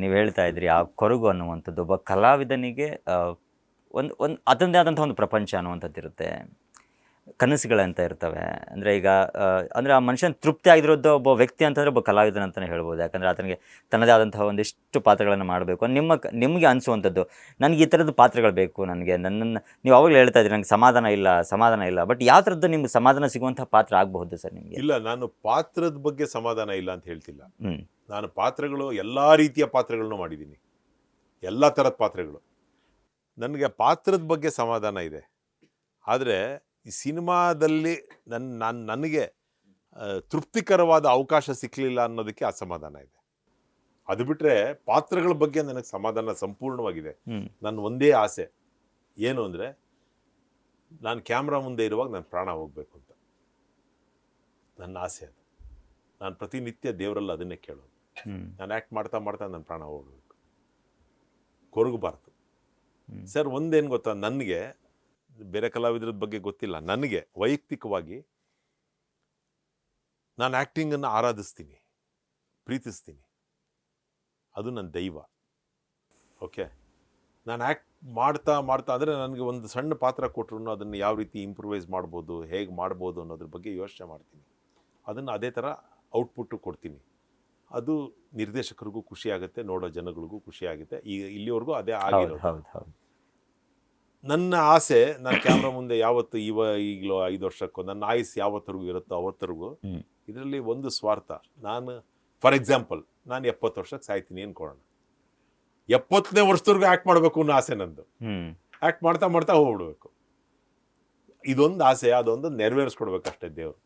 ನೀವು ಹೇಳ್ತಾ ಇದ್ರಿ ಆ ಕೊರಗು ಅನ್ನುವಂಥದ್ದು ಒಬ್ಬ ಕಲಾವಿದನಿಗೆ ಒಂದು ಒಂದು ಅದೊಂದೇ ಆದಂಥ ಒಂದು ಪ್ರಪಂಚ ಅನ್ನುವಂಥದ್ದು ಇರುತ್ತೆ. ಕನಸುಗಳಂತ ಇರ್ತವೆ. ಅಂದರೆ ಈಗ ಅಂದರೆ ಆ ಮನುಷ್ಯನ ತೃಪ್ತಿ ಆಗಿರೋದು ಒಬ್ಬ ವ್ಯಕ್ತಿ ಅಂತಂದರೆ ಒಬ್ಬ ಕಲಾವಿದನ ಅಂತಲೇ ಹೇಳ್ಬೋದು. ಯಾಕಂದರೆ ಆತನಿಗೆ ತನ್ನದೇ ಆದಂತಹ ಒಂದಿಷ್ಟು ಪಾತ್ರಗಳನ್ನು ಮಾಡಬೇಕು. ನಿಮ್ಮ ನಿಮಗೆ ಅನಿಸುವಂಥದ್ದು ನನಗೆ ಈ ಥರದ್ದು ಪಾತ್ರಗಳು ಬೇಕು ನನಗೆ. ನನ್ನನ್ನು ನೀವು ಅವಾಗಲೇ ಹೇಳ್ತಾ ಇದ್ದೀರಿ ನನಗೆ ಸಮಾಧಾನ ಇಲ್ಲ ಸಮಾಧಾನ ಇಲ್ಲ. ಬಟ್ ಯಾವ ಥರದ್ದು ನಿಮ್ಗೆ ಸಮಾಧಾನ ಸಿಗುವಂಥ ಪಾತ್ರ ಆಗಬಹುದು ಸರ್ ನಿಮಗೆ? ಇಲ್ಲ ನಾನು ಪಾತ್ರದ ಬಗ್ಗೆ ಸಮಾಧಾನ ಇಲ್ಲ ಅಂತ ಹೇಳ್ತಿಲ್ಲ. ಹ್ಞೂ ನಾನು ಪಾತ್ರಗಳು ಎಲ್ಲ ರೀತಿಯ ಪಾತ್ರಗಳನ್ನು ಮಾಡಿದ್ದೀನಿ. ಎಲ್ಲ ಥರದ ಪಾತ್ರಗಳು. ನನಗೆ ಪಾತ್ರದ ಬಗ್ಗೆ ಸಮಾಧಾನ ಇದೆ. ಆದರೆ ಈ ಸಿನಿಮಾದಲ್ಲಿ ನನ್ನ ನಾನು ನನಗೆ ತೃಪ್ತಿಕರವಾದ ಅವಕಾಶ ಸಿಕ್ಕಲಿಲ್ಲ ಅನ್ನೋದಕ್ಕೆ ಅಸಮಾಧಾನ ಇದೆ. ಅದು ಬಿಟ್ಟರೆ ಪಾತ್ರಗಳ ಬಗ್ಗೆ ನನಗೆ ಸಮಾಧಾನ ಸಂಪೂರ್ಣವಾಗಿದೆ. ನನ್ನ ಒಂದೇ ಆಸೆ. ಏನು ಅಂದರೆ ನಾನು ಕ್ಯಾಮ್ರಾ ಮುಂದೆ ಇರುವಾಗ ನನ್ನ ಪ್ರಾಣ ಹೋಗಬೇಕು ಅಂತ. ನನ್ನ ಆಸೆ ಅದು. ನಾನು ಪ್ರತಿನಿತ್ಯ ದೇವರಲ್ಲಿ ಅದನ್ನೇ ಕೇಳೋದು. ನಾನು ಆ್ಯಕ್ಟ್ ಮಾಡ್ತಾ ಮಾಡ್ತಾ ನನ್ನ ಪ್ರಾಣ ಹೋಗಬೇಕು. ಕೊರಗಬಾರ್ದು. ಸರ್ ಒಂದೇನು ಗೊತ್ತಾ? ನನಗೆ ಬೇರೆ ಕಲಾವಿದರ ಬಗ್ಗೆ ಗೊತ್ತಿಲ್ಲ. ನನಗೆ ವೈಯಕ್ತಿಕವಾಗಿ ನಾನು ಆ್ಯಕ್ಟಿಂಗನ್ನು ಆರಾಧಿಸ್ತೀನಿ ಪ್ರೀತಿಸ್ತೀನಿ. ಅದು ನನ್ನ ದೈವ. ಓಕೆ? ನಾನು ಆ್ಯಕ್ಟ್ ಮಾಡ್ತಾ ಮಾಡ್ತಾ ಅಂದರೆ ನನಗೆ ಒಂದು ಸಣ್ಣ ಪಾತ್ರ ಕೊಟ್ಟರು ಅದನ್ನು ಯಾವ ರೀತಿ ಇಂಪ್ರೂವೈಸ್ ಮಾಡ್ಬೋದು ಹೇಗೆ ಮಾಡ್ಬೋದು ಅನ್ನೋದ್ರ ಬಗ್ಗೆ ಯೋಚನೆ ಮಾಡ್ತೀನಿ. ಅದನ್ನು ಅದೇ ಥರ ಔಟ್ಪುಟ್ಟು ಕೊಡ್ತೀನಿ. ಅದು ನಿರ್ದೇಶಕರಿಗೂ ಖುಷಿ ಆಗುತ್ತೆ ನೋಡೋ ಜನಗಳಿಗೂ ಖುಷಿ ಆಗುತ್ತೆ ಈಗ ಇಲ್ಲಿವರೆಗೂ ಅದೇ ಆಗಿದೆ ಆಗಿರೋದು ಹೌದು ಹೌದು. ನನ್ನ ಆಸೆ ನಾನು ಕ್ಯಾಮ್ರಾ ಮುಂದೆ ಯಾವತ್ತು ಇವ ಈಗಲೋ ಐದು ವರ್ಷಕ್ಕೋ ನನ್ನ ಆಯಸ್ಸು ಯಾವತ್ತರೆಗೂ ಇರುತ್ತೋ ಅವತ್ತರೆಗೂ ಇದರಲ್ಲಿ ಒಂದು ಸ್ವಾರ್ಥ. ನಾನು ಫಾರ್ ಎಕ್ಸಾಂಪಲ್ ನಾನು ಎಪ್ಪತ್ತು ವರ್ಷಕ್ಕೆ ಸಾಯ್ತೀನಿ ಅನ್ಕೊಳ್ಳೋಣ. ಎಪ್ಪತ್ತನೇ ವರ್ಷದವರೆಗೂ ಆ್ಯಕ್ಟ್ ಮಾಡಬೇಕು ಅನ್ನೋ ಆಸೆ ನಂದು. ಆ್ಯಕ್ಟ್ ಮಾಡ್ತಾ ಮಾಡ್ತಾ ಹೋಗ್ಬಿಡ್ಬೇಕು. ಇದೊಂದು ಆಸೆ ಅದೊಂದು ನೆರವೇರಿಸ್ಕೊಡ್ಬೇಕಷ್ಟೇ ದೇವ್ರು.